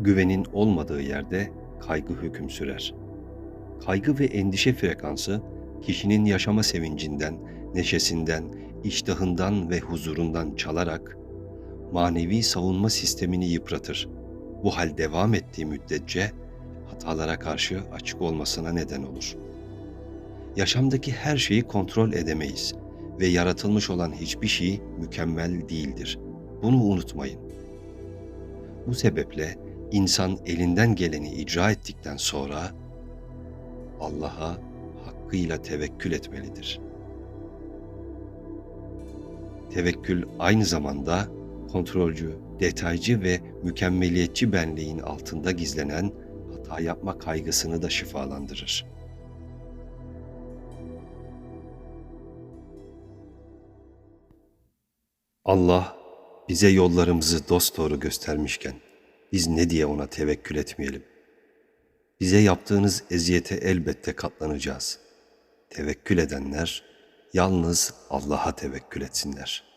Güvenin olmadığı yerde kaygı hüküm sürer. Kaygı ve endişe frekansı kişinin yaşama sevincinden, neşesinden, iştahından ve huzurundan çalarak manevi savunma sistemini yıpratır. Bu hal devam ettiği müddetçe hatalara karşı açık olmasına neden olur. Yaşamdaki her şeyi kontrol edemeyiz ve yaratılmış olan hiçbir şey mükemmel değildir. Bunu unutmayın. Bu sebeple insan elinden geleni icra ettikten sonra Allah'a hakkıyla tevekkül etmelidir. Tevekkül aynı zamanda kontrolcü, detaycı ve mükemmeliyetçi benliğin altında gizlenen hata yapma kaygısını da şifalandırır. Allah bize yollarımızı dosdoğru göstermişken biz ne diye ona tevekkül etmeyelim? Bize yaptığınız eziyete elbette katlanacağız. Tevekkül edenler yalnız Allah'a tevekkül etsinler.''